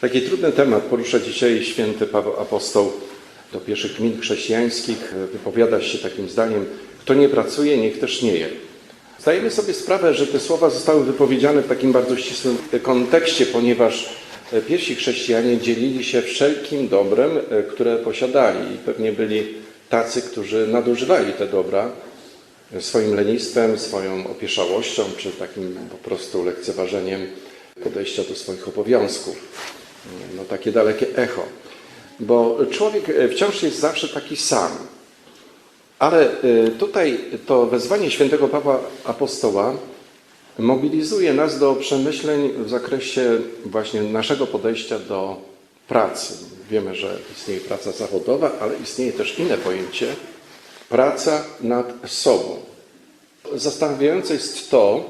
Taki trudny temat porusza dzisiaj święty Paweł Apostoł do pierwszych gmin chrześcijańskich. Wypowiada się takim zdaniem, kto nie pracuje, niech też nie je. Zdajemy sobie sprawę, że te słowa zostały wypowiedziane w takim bardzo ścisłym kontekście, ponieważ pierwsi chrześcijanie dzielili się wszelkim dobrem, które posiadali i pewnie byli tacy, którzy nadużywali te dobra swoim lenistwem, swoją opieszałością, czy takim po prostu lekceważeniem podejścia do swoich obowiązków. No takie dalekie echo. Bo człowiek wciąż jest zawsze taki sam. Ale tutaj to wezwanie świętego Pawła Apostoła mobilizuje nas do przemyśleń w zakresie właśnie naszego podejścia do pracy. Wiemy, że istnieje praca zawodowa, ale istnieje też inne pojęcie praca nad sobą. Zastanawiające jest to,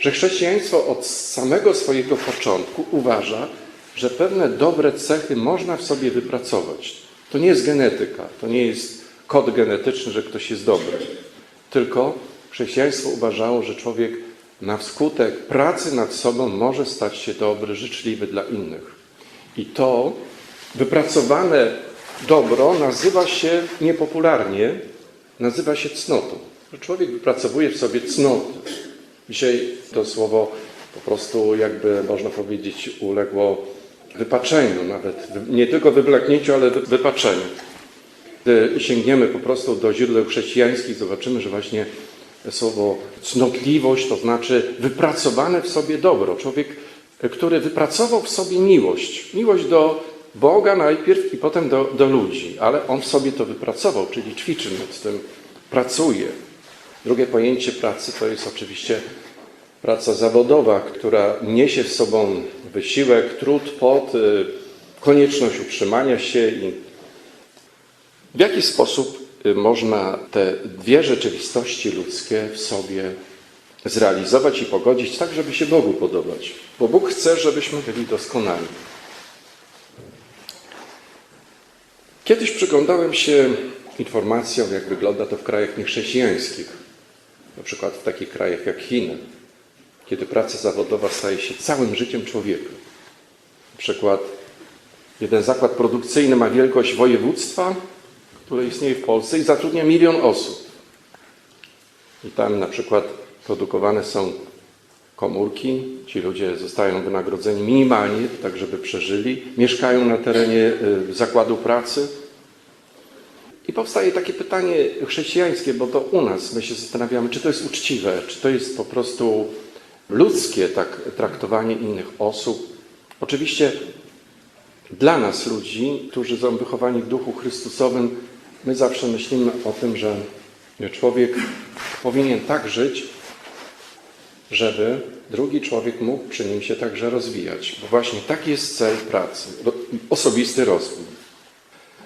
że chrześcijaństwo od samego swojego początku uważa, że pewne dobre cechy można w sobie wypracować. To nie jest genetyka, to nie jest kod genetyczny, że ktoś jest dobry. Tylko chrześcijaństwo uważało, że człowiek na wskutek pracy nad sobą może stać się dobry, życzliwy dla innych. I to wypracowane dobro nazywa się niepopularnie, nazywa się cnotą. Że człowiek wypracowuje w sobie cnoty. Dzisiaj to słowo po prostu jakby można powiedzieć uległo wypaczeniu, nawet nie tylko wyblaknięciu, ale wypaczeniu. Gdy sięgniemy po prostu do źródeł chrześcijańskich, zobaczymy, że właśnie słowo cnotliwość to znaczy wypracowane w sobie dobro. Człowiek, który wypracował w sobie miłość. Miłość do Boga najpierw i potem do, do ludzi, ale on w sobie to wypracował, czyli ćwiczy nad tym, pracuje. Drugie pojęcie pracy to jest oczywiście praca zawodowa, która niesie w sobą wysiłek, trud, pot, konieczność utrzymania się i w jaki sposób można te dwie rzeczywistości ludzkie w sobie zrealizować i pogodzić tak, żeby się Bogu podobać. Bo Bóg chce, żebyśmy byli doskonali. Kiedyś przyglądałem się informacjom, jak wygląda to w krajach niechrześcijańskich. Na przykład w takich krajach jak Chiny, kiedy praca zawodowa staje się całym życiem człowieka. Na przykład jeden zakład produkcyjny ma wielkość województwa, które istnieje w Polsce i zatrudnia milion osób. I tam na przykład produkowane są komórki, ci ludzie zostają wynagrodzeni minimalnie, tak żeby przeżyli, mieszkają na terenie zakładu pracy. I powstaje takie pytanie chrześcijańskie, bo to u nas my się zastanawiamy, czy to jest uczciwe, czy to jest po prostu ludzkie tak traktowanie innych osób. Oczywiście dla nas, ludzi, którzy są wychowani w duchu Chrystusowym, my zawsze myślimy o tym, że człowiek powinien tak żyć, żeby drugi człowiek mógł przy nim się także rozwijać. Bo właśnie taki jest cel pracy, osobisty rozwój.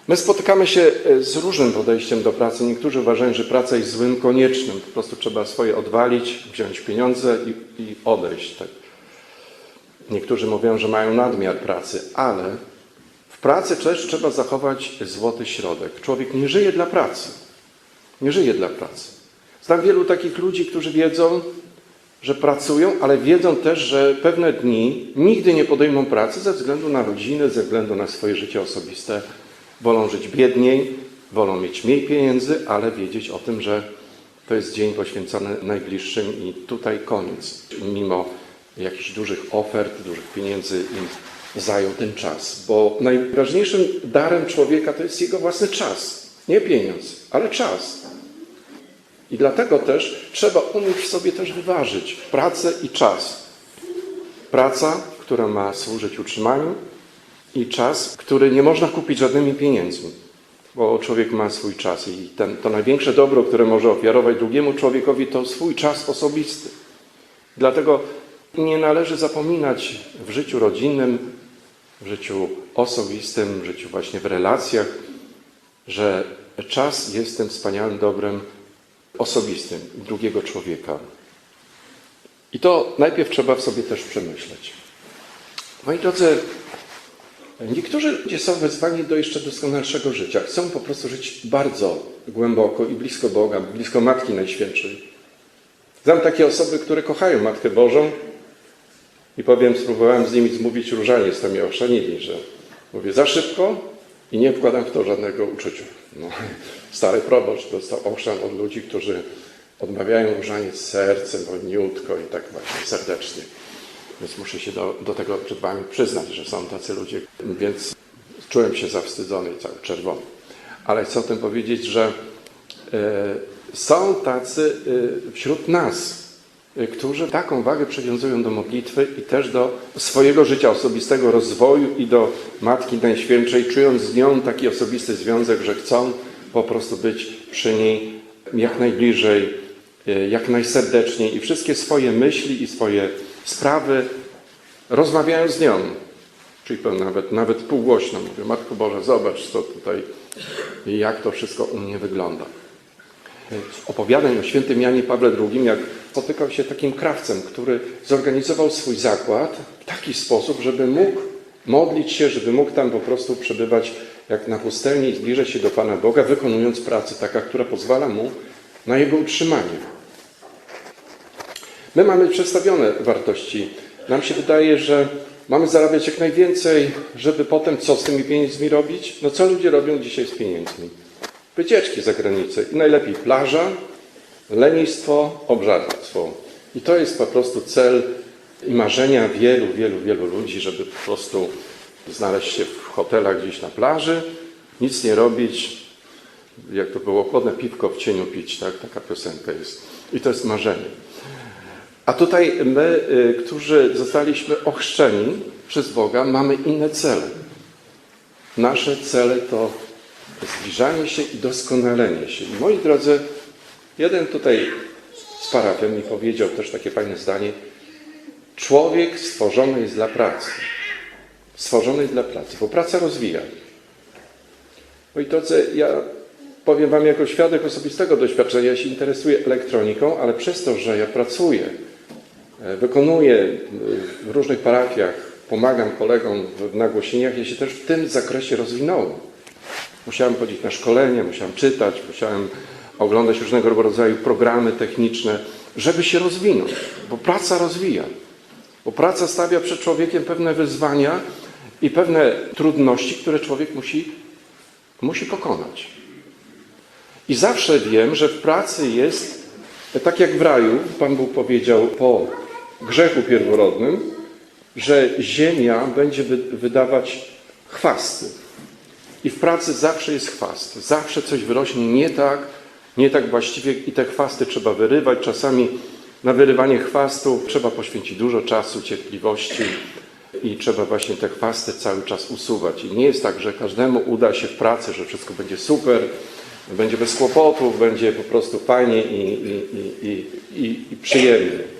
My spotykamy się z różnym podejściem do pracy. Niektórzy uważają, że praca jest złym koniecznym. Po prostu trzeba swoje odwalić, wziąć pieniądze i, i odejść. Tak. Niektórzy mówią, że mają nadmiar pracy, ale w pracy też trzeba zachować złoty środek. Człowiek nie żyje dla pracy. Nie żyje dla pracy. Znam wielu takich ludzi, którzy wiedzą, że pracują, ale wiedzą też, że pewne dni nigdy nie podejmą pracy ze względu na rodzinę, ze względu na swoje życie osobiste. Wolą żyć biedniej, wolą mieć mniej pieniędzy, ale wiedzieć o tym, że to jest dzień poświęcony najbliższym i tutaj koniec. Mimo jakichś dużych ofert, dużych pieniędzy im zajął ten czas. Bo najważniejszym darem człowieka to jest jego własny czas. Nie pieniądz, ale czas. I dlatego też trzeba umieć sobie też wyważyć pracę i czas. Praca, która ma służyć utrzymaniu i czas, który nie można kupić żadnymi pieniędzmi. Bo człowiek ma swój czas i ten, to największe dobro, które może ofiarować drugiemu człowiekowi, to swój czas osobisty. Dlatego nie należy zapominać w życiu rodzinnym, w życiu osobistym, w życiu właśnie w relacjach, że czas jest tym wspaniałym dobrem osobistym drugiego człowieka. I to najpierw trzeba w sobie też przemyśleć. Moi drodzy, niektórzy ludzie są wezwani do jeszcze doskonalszego życia. Chcą po prostu żyć bardzo głęboko i blisko Boga, blisko Matki Najświętszej. Znam takie osoby, które kochają Matkę Bożą, I powiem, spróbowałem z nimi zmówić różaniec, to mnie ochrzanili, że mówię za szybko i nie wkładam w to żadnego uczucia. No, stary proboszcz dostał ochrzan od ludzi, którzy odmawiają różaniec sercem, wolniutko i tak właśnie serdecznie. Więc muszę się do, do tego przed Wami przyznać, że są tacy ludzie, więc czułem się zawstydzony i cały czerwony. Ale chcę o tym powiedzieć, że e, są tacy e, wśród nas, e, którzy taką wagę przywiązują do modlitwy i też do swojego życia osobistego rozwoju i do Matki Najświętszej, czując z nią taki osobisty związek, że chcą po prostu być przy niej jak najbliżej, jak najserdeczniej i wszystkie swoje myśli i swoje sprawy rozmawiają z nią. Czyli nawet, nawet półgłośno mówię, Matko Boże, zobacz co tutaj, jak to wszystko u mnie wygląda. Z opowiadań o świętym Janie Pawle II, jak spotykał się takim krawcem, który zorganizował swój zakład w taki sposób, żeby mógł modlić się, żeby mógł tam po prostu przebywać jak na pustelni i zbliżać się do Pana Boga, wykonując pracę taka, która pozwala mu na jego utrzymanie. My mamy przedstawione wartości. Nam się wydaje, że mamy zarabiać jak najwięcej, żeby potem co z tymi pieniędzmi robić? No co ludzie robią dzisiaj z pieniędzmi? Wycieczki za granicę i najlepiej plaża, lenistwo, obżarstwo. I to jest po prostu cel i marzenia wielu, wielu, wielu ludzi, żeby po prostu znaleźć się w hotelach gdzieś na plaży, nic nie robić, jak to było, chłodne piwko w cieniu pić, tak? Taka piosenka jest. I to jest marzenie. A tutaj my, y, którzy zostaliśmy ochrzczeni przez Boga, mamy inne cele. Nasze cele to zbliżanie się i doskonalenie się. I moi drodzy, jeden tutaj z parafian mi powiedział też takie fajne zdanie. Człowiek stworzony jest dla pracy. Stworzony jest dla pracy, bo praca rozwija. Moi drodzy, ja powiem Wam jako świadek osobistego doświadczenia, ja się interesuję elektroniką, ale przez to, że ja pracuję, wykonuję w różnych parafiach, pomagam kolegom w nagłośnieniach, ja się też w tym zakresie rozwinąłem. Musiałem chodzić na szkolenia, musiałem czytać, musiałem oglądać różnego rodzaju programy techniczne, żeby się rozwinąć, bo praca rozwija. Bo praca stawia przed człowiekiem pewne wyzwania i pewne trudności, które człowiek musi, musi pokonać. I zawsze wiem, że w pracy jest, tak jak w raju, Pan Bóg powiedział po grzechu pierworodnym, że ziemia będzie wydawać chwasty. I w pracy zawsze jest chwast. Zawsze coś wyrośnie nie tak, nie tak właściwie i te chwasty trzeba wyrywać. Czasami na wyrywanie chwastu trzeba poświęcić dużo czasu, cierpliwości i trzeba właśnie te chwasty cały czas usuwać. I nie jest tak, że każdemu uda się w pracy, że wszystko będzie super, będzie bez kłopotów, będzie po prostu fajnie i, i, i, i, przyjemnie.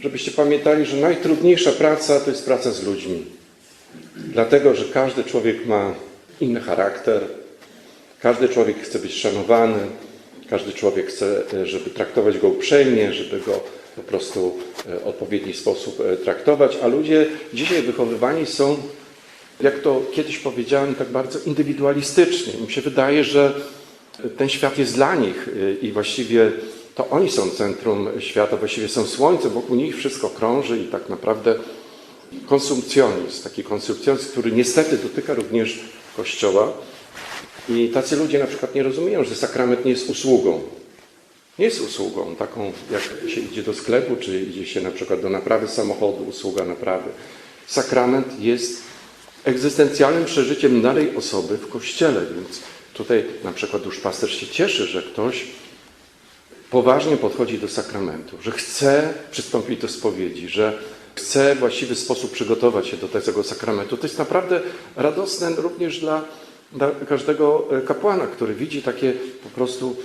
Żebyście pamiętali, że najtrudniejsza praca to jest praca z ludźmi. Dlatego, że każdy człowiek ma inny charakter, każdy człowiek chce być szanowany, każdy człowiek chce, żeby traktować go uprzejmie, żeby go po prostu w odpowiedni sposób traktować, a ludzie dzisiaj wychowywani są, jak to kiedyś powiedziałem, tak bardzo indywidualistycznie. Mi się wydaje, że ten świat jest dla nich i właściwie to oni są centrum świata, właściwie są słońce, wokół nich wszystko krąży i tak naprawdę konsumpcjonizm, taki konsumpcjonizm, który niestety dotyka również Kościoła. I tacy ludzie na przykład nie rozumieją, że sakrament nie jest usługą. Nie jest usługą taką, jak się idzie do sklepu, czy idzie się na przykład do naprawy samochodu, usługa naprawy. Sakrament jest egzystencjalnym przeżyciem danej osoby w Kościele, więc tutaj na przykład już pasterz się cieszy, że ktoś poważnie podchodzi do sakramentu, że chce przystąpić do spowiedzi, że chce w właściwy sposób przygotować się do tego sakramentu. To jest naprawdę radosne również dla, dla każdego kapłana, który widzi takie po prostu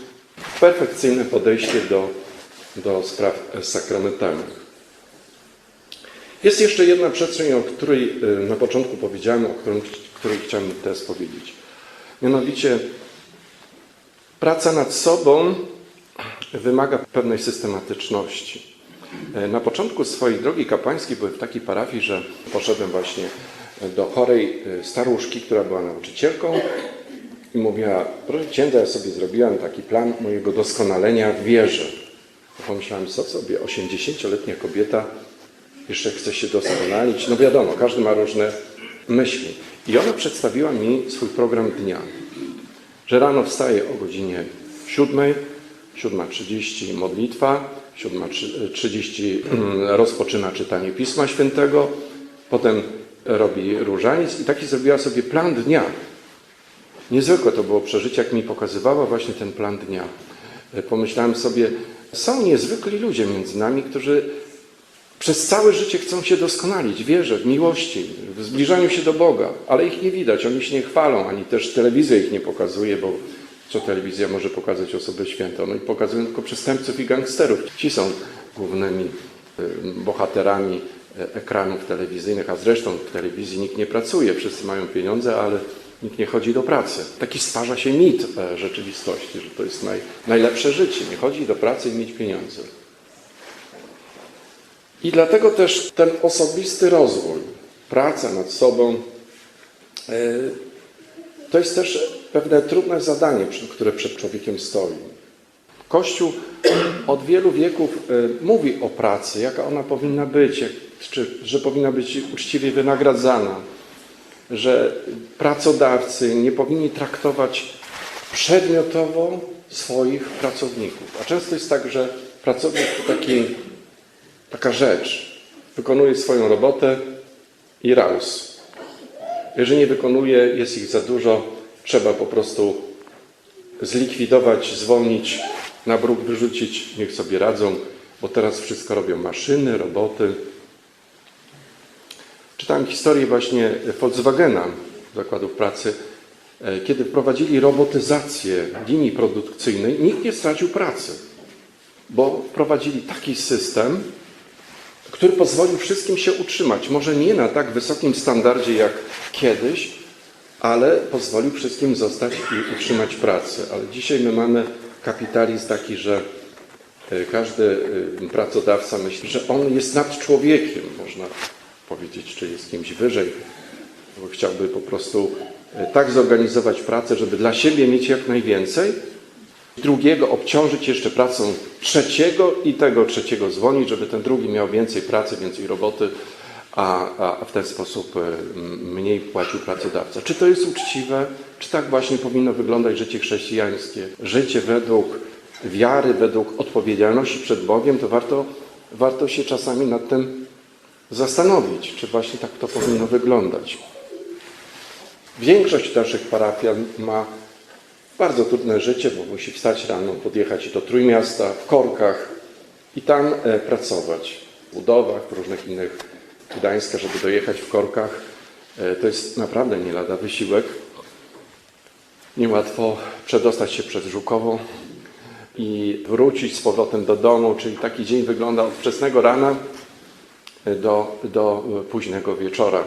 perfekcyjne podejście do, do spraw sakramentalnych. Jest jeszcze jedna przestrzeń, o której na początku powiedziałem, o której, której chciałem teraz powiedzieć. Mianowicie praca nad sobą wymaga pewnej systematyczności. Na początku swojej drogi kapłańskiej byłem w takiej parafii, że poszedłem właśnie do chorej staruszki, która była nauczycielką i mówiła, proszę księdza, ja sobie zrobiłam taki plan mojego doskonalenia w wierze. Pomyślałem, co sobie, 80-letnia kobieta jeszcze chcę się doskonalić. No wiadomo, każdy ma różne myśli. I ona przedstawiła mi swój program dnia. Że rano wstaje o godzinie 7, 7.30 modlitwa, 7.30 rozpoczyna czytanie Pisma Świętego, potem robi różaniec i taki zrobiła sobie plan dnia. Niezwykłe to było przeżycie, jak mi pokazywała właśnie ten plan dnia. Pomyślałem sobie, są niezwykli ludzie między nami, którzy przez całe życie chcą się doskonalić w wierze, w miłości, w zbliżaniu się do Boga, ale ich nie widać, oni się nie chwalą, ani też telewizja ich nie pokazuje, bo co telewizja może pokazać osobę świętą? No i pokazują tylko przestępców i gangsterów. Ci są głównymi y, bohaterami y, ekranów telewizyjnych, a zresztą w telewizji nikt nie pracuje, wszyscy mają pieniądze, ale nikt nie chodzi do pracy. Taki stwarza się mit e, rzeczywistości, że to jest naj, najlepsze życie. Nie chodzi do pracy i mieć pieniądze. I dlatego też ten osobisty rozwój, praca nad sobą, e, to jest też pewne trudne zadanie, które przed człowiekiem stoi. Kościół od wielu wieków e, mówi o pracy, jaka ona powinna być, czy, że powinna być uczciwie wynagradzana, że pracodawcy nie powinni traktować przedmiotowo swoich pracowników. A często jest tak, że pracownik to taki, taka rzecz. Wykonuje swoją robotę i raus. Jeżeli nie wykonuje, jest ich za dużo, trzeba po prostu zlikwidować, zwolnić, na bruk wyrzucić, niech sobie radzą, bo teraz wszystko robią maszyny, roboty. Czytałem historię właśnie Volkswagena, zakładów pracy, e, kiedy wprowadzili robotyzację linii produkcyjnej, nikt nie stracił pracy, bo wprowadzili taki system, który pozwolił wszystkim się utrzymać. Może nie na tak wysokim standardzie jak kiedyś, ale pozwolił wszystkim zostać i utrzymać pracę. Ale dzisiaj my mamy kapitalizm taki, że e, każdy e, pracodawca myśli, że on jest nad człowiekiem, można powiedzieć, czy jest kimś wyżej, bo chciałby po prostu e, tak zorganizować pracę, żeby dla siebie mieć jak najwięcej, drugiego obciążyć jeszcze pracą trzeciego i tego trzeciego zwolnić, żeby ten drugi miał więcej pracy, więcej roboty, a, a w ten sposób m, mniej płacił pracodawca. Czy to jest uczciwe? Czy tak właśnie powinno wyglądać życie chrześcijańskie? Życie według wiary, według odpowiedzialności przed Bogiem, to warto, warto się czasami nad tym zastanowić, czy właśnie tak to powinno wyglądać. Większość naszych parafian ma bardzo trudne życie, bo musi wstać rano, podjechać do Trójmiasta, w korkach i tam e, pracować. W budowach, w różnych innych Gdańska, żeby dojechać w korkach. E, to jest naprawdę nie lada wysiłek. Niełatwo przedostać się przez Żukową i wrócić z powrotem do domu, czyli taki dzień wygląda od wczesnego rana do, do późnego wieczora.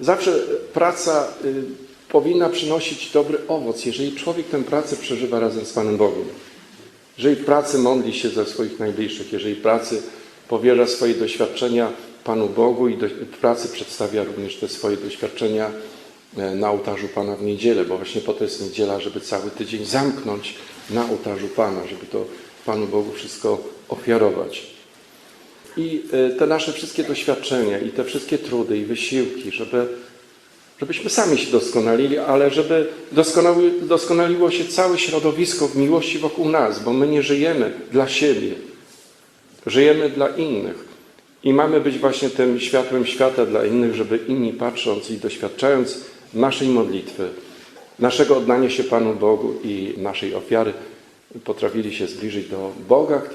Zawsze praca y, powinna przynosić dobry owoc, jeżeli człowiek tę pracę przeżywa razem z Panem Bogiem. Jeżeli pracy modli się za swoich najbliższych, jeżeli pracy powierza swoje doświadczenia Panu Bogu i w pracy przedstawia również te swoje doświadczenia e, na ołtarzu Pana w niedzielę, bo właśnie po to jest niedziela, żeby cały tydzień zamknąć na ołtarzu Pana, żeby to Panu Bogu wszystko ofiarować. I e, te nasze wszystkie doświadczenia, i te wszystkie trudy, i wysiłki, żeby, żebyśmy sami się doskonalili, ale żeby doskonali, doskonaliło się całe środowisko w miłości wokół nas, bo my nie żyjemy dla siebie, żyjemy dla innych. I mamy być właśnie tym światłem świata dla innych, żeby inni patrząc i doświadczając naszej modlitwy, naszego oddania się Panu Bogu i naszej ofiary, potrafili się zbliżyć do Boga, który